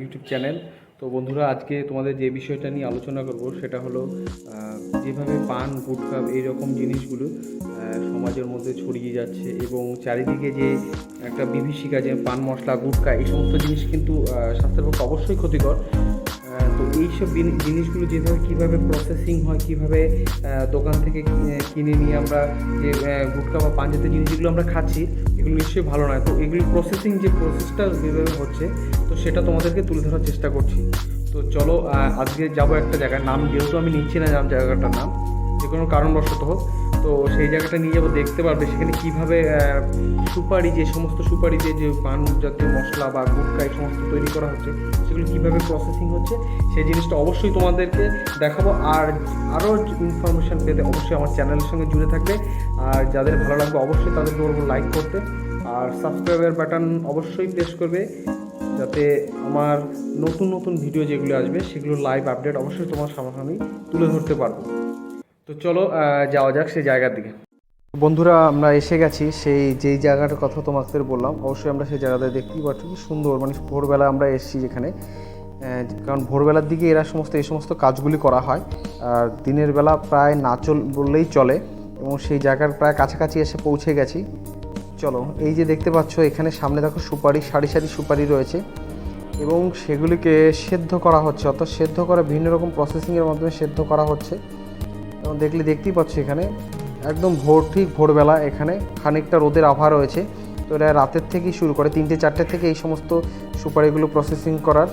YouTube channel তো বন্ধুরা, আজকে তোমাদের যে বিষয়টা নিয়ে আলোচনা করব, সেটা হলো যেভাবে পান, গুটখা এইরকম জিনিসগুলো সমাজের মধ্যে ছড়িয়ে যাচ্ছে এবং চারিদিকে যে একটা বিভীষিকা যে পান মশলা গুটকা এই সমস্ত জিনিস কিন্তু স্বাস্থ্যের পক্ষে অবশ্যই ক্ষতিকর। তো এইসব জিনি- জিনিসগুলো যেভাবে, কীভাবে প্রসেসিং হয়, কীভাবে দোকান থেকে কিনে- নিয়ে আমরা যে গুটকা বা পান জাতীয় জিনিসগুলো আমরা খাচ্ছি, এগুলো নিশ্চয়ই ভালো নয়। তো এগুলি প্রসেসিং যে প্রসেসটা যেভাবে হচ্ছে, তো সেটা তোমাদেরকে তুলে ধরার চেষ্টা করছি। তো চলো আজকে যাব একটা জায়গায়। নাম যেহেতু আমি নিচ্ছি না জায়গাটার নাম। যে কোনো কারণবশত হোক, তো সেই জায়গাটা নিয়ে যাব, দেখতে পারবে সেখানে কীভাবে সুপারি যে সমস্ত সুপারিতে যে যে পান জাতীয় মশলা বা গুটকা এই সমস্ত তৈরি করা হচ্ছে, সেগুলো কীভাবে প্রসেসিং হচ্ছে, সেই জিনিসটা অবশ্যই তোমাদেরকে দেখাবো। আর আরও ইনফরমেশান পেতে অবশ্যই আমার চ্যানেলের সঙ্গে জুড়ে থাকবে। আর যাদের ভালো লাগবে অবশ্যই তাদেরকে বলব লাইক করতে। আর সাবস্ক্রাইবের বাটন অবশ্যই প্রেস করবে, যাতে আমার নতুন নতুন ভিডিও যেগুলো আসবে, সেগুলো লাইভ আপডেট অবশ্যই তোমার আমি তুলে ধরতে পারব। তো চলো যাওয়া যাক সেই জায়গার দিকে। বন্ধুরা, আমরা এসে গেছি সেই যেই জায়গাটার কথা তোমাদের বললাম, অবশ্যই আমরা সেই জায়গাটা দেখতেই পাচ্ছি কি সুন্দর। মানে ভোরবেলা আমরা এসেছি যেখানে। কারণ ভোরবেলার দিকে এরা সমস্ত, এই সমস্ত কাজগুলি করা হয়। আর দিনের বেলা প্রায় না চল, বললেই চলে। এবং সেই জায়গার প্রায় কাছাকাছি এসে পৌঁছে গেছি। চলো, এই যে দেখতে পাচ্ছ, এখানে সামনে দেখো সুপারি, সারি সারি সুপারি রয়েছে। এবং সেগুলিকে সেদ্ধ করা হচ্ছে। অর্থাৎ সেদ্ধ করে, বিভিন্ন রকম প্রসেসিংয়ের মাধ্যমে সেদ্ধ করা হচ্ছে। দেখলে দেখতেই পাচ্ছি এখানে একদম ভোর, ঠিক ভোরবেলা এখানে খানিকটা রোদের আভা রয়েছে। তো এরা রাতের থেকেই শুরু করে, তিনটে, চারটে থেকে এই সমস্ত সুপারিগুলো প্রসেসিং করার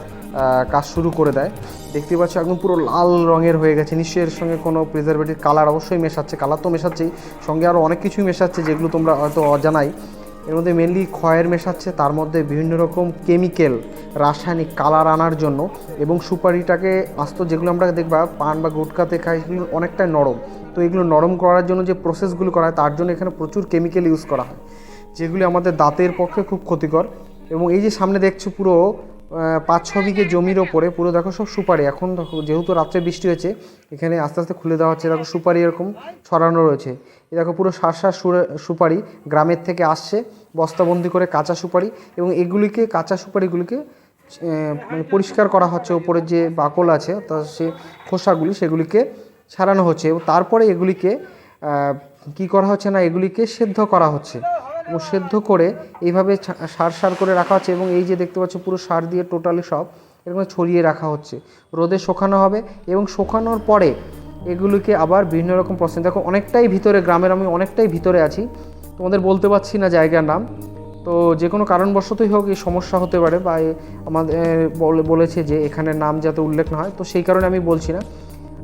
কাজ শুরু করে দেয়। দেখতে পাচ্ছ একদম পুরো লাল রঙের হয়ে গেছে। নিশ্চয়ই এর সঙ্গে কোনো প্রিজারভেটিভ কালার অবশ্যই মেশাচ্ছে কালার তো মেশাচ্ছেই। সঙ্গে আরও অনেক কিছুই মেশাচ্ছে যেগুলো তোমরা হয়তো অজানাই। এর মধ্যে মেনলি ক্ষয়ের মেশাচ্ছে, তার মধ্যে বিভিন্ন রকম কেমিক্যাল রাসায়নিক কালার আনার জন্য এবং সুপারিটাকে আস্ত যেগুলো আমরা দেখবা, পান বা গুটকাতে খাই, সেগুলো অনেকটাই নরম। তো এগুলো নরম করার জন্য যে প্রসেসগুলো করা হয়, তার জন্য এখানে প্রচুর কেমিক্যাল ইউজ করা হয়, যেগুলি আমাদের দাঁতের পক্ষে খুব ক্ষতিকর। এবং এই যে সামনে দেখছ পুরো পাঁচ ছ বিঘে জমির ওপরে, পুরো দেখো সব সুপারি। এখন যেহেতু রাত্রে বৃষ্টি হয়েছে, এখানে আস্তে আস্তে খুলে দেওয়া হচ্ছে। দেখো সুপারি এরকম ছড়ানো রয়েছে। এই দেখো পুরো সার সার, সুপারি গ্রামের থেকে আসছে, বস্তাবন্দি করে কাঁচা সুপারি এবং এগুলিকে, কাঁচা সুপারিগুলিকে মানে পরিষ্কার করা হচ্ছে। ওপরের যে বাকল আছে, অর্থাৎ সে খোসাগুলি, সেগুলিকে ছাড়ানো হচ্ছে এবং তারপরে এগুলিকে কি করা হচ্ছে না, এগুলিকে সেদ্ধ করা হচ্ছে। সেদ্ধ করে এইভাবে সার সার করে রাখা হচ্ছে এবং এই যে দেখতে পাচ্ছ পুরো সার দিয়ে টোটালি সব এরকম ছড়িয়ে রাখা হচ্ছে। রোদে শুকানো হবে এবং শুকানোর পরে এগুলিকে আবার বিভিন্ন রকম প্রসেস দেখো অনেকটাই ভিতরে, গ্রামের আমি অনেকটাই ভিতরে আছি, তোমাদের বলতে পারছি না জায়গার নাম। তো যে কোনো কারণবশতই হোক এই সমস্যা হতে পারে বা আমাদের বলে- বলেছে যে এখানে নাম যাতে উল্লেখ না হয়, তো সেই কারণে আমি বলছি না।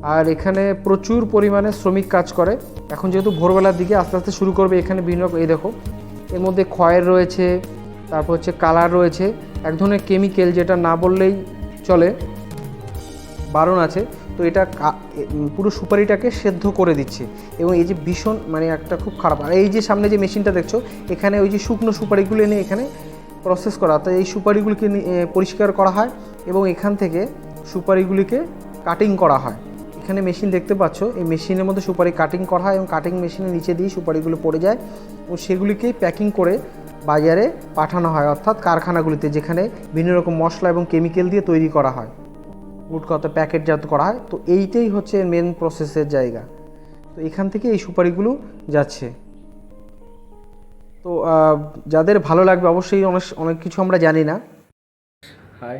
আর এখানে প্রচুর পরিমাণে শ্রমিক কাজ করে। এখন যেহেতু ভোরবেলার দিকে আস্তে আস্তে শুরু করবে এখানে বিভিন্ন, এই দেখো এর মধ্যে খয়ের রয়েছে, তারপর হচ্ছে কালার রয়েছে, এক ধরনের কেমিক্যাল যেটা না বললেই চলে, বারণ আছে। তো এটা পুরো সুপারিটাকে সেদ্ধ করে দিচ্ছে। এবং এই যে ভীষণ মানে একটা খুব খারাপ, আর এই যে সামনে যে মেশিনটা দেখছ, এখানে ওই যে শুকনো সুপারিগুলো এনে এখানে প্রসেস করা। তো এই সুপারিগুলিকে পরিষ্কার করা হয় এবং এখান থেকে সুপারিগুলিকে কাটিং করা হয়। এখানে মেশিন দেখতে পাচ্ছ। এই মেশিনের মধ্যে সুপারি কাটিং করা হয় এবং কাটিং মেশিনের নিচে দিয়ে সুপারিগুলো পড়ে যায় ও সেগুলিকেই প্যাকিং করে বাজারে পাঠানো হয়, অর্থাৎ কারখানাগুলিতে যেখানে বিভিন্ন রকম মশলা এবং কেমিক্যাল দিয়ে তৈরি করা হয়। গুটখাতে প্যাকেটজাত করা হয়। তো এইটাই হচ্ছে মেন প্রসেসের জায়গা। তো এখান থেকে এই সুপারিগুলো যাচ্ছে। তো যাদের ভালো লাগবে অবশ্যই অনেক অনেক কিছু আমরা জানি না। হাই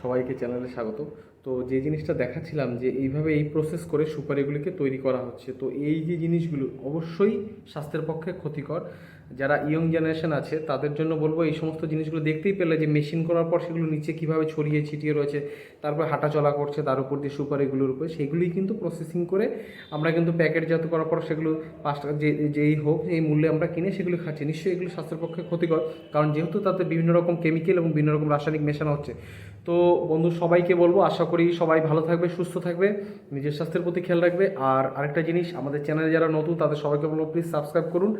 সবাইকে চ্যানেলে স্বাগত। তো যে জিনিসটা দেখাচ্ছিলাম যে এইভাবে এই প্রসেস করে সুপারিগুলিকে তৈরি করা হচ্ছে, তো এই যে জিনিসগুলো অবশ্যই স্বাস্থ্যের পক্ষে ক্ষতিকর। যারা ইয়ং জেনারেশন আছে, তাদের জন্য বলব এই সমস্ত জিনিসগুলো দেখতেই পেলে যে মেশিন করার পর সেগুলো নিচে কীভাবে ছড়িয়ে ছিটিয়ে রয়েছে, তারপর হাঁটা চলা করছে, তার উপর দিয়ে সুপারিগুলোর উপরে, সেগুলোই কিন্তু প্রসেসিং করে আমরা কিন্তু প্যাকেটজাত করার পর সেগুলো পাঁচ টাকা যে, যেই হোক এই মূল্যে আমরা কিনে সেগুলো খাচ্ছি। নিশ্চয়ই এগুলো স্বাস্থ্যের পক্ষে ক্ষতিকর, কারণ যেহেতু তাতে বিভিন্ন রকম কেমিক্যাল এবং বিভিন্ন রকম রাসায়নিক মেশানো হচ্ছে তো বন্ধু, সবাইকে বলব, আশা করি সবাই ভালো থাকবে, সুস্থ থাকবে, নিজের স্বাস্থ্যের প্রতি খেয়াল রাখবে। আর আরেকটা জিনিস, আমাদের চ্যানেলে যারা নতুন, তাদের সবাইকে বলব প্লিজ সাবস্ক্রাইব করুন।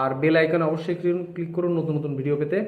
আর বেল আইকনে অবশ্যই ক্লিক করুন নতুন নতুন ভিডিও পেতে।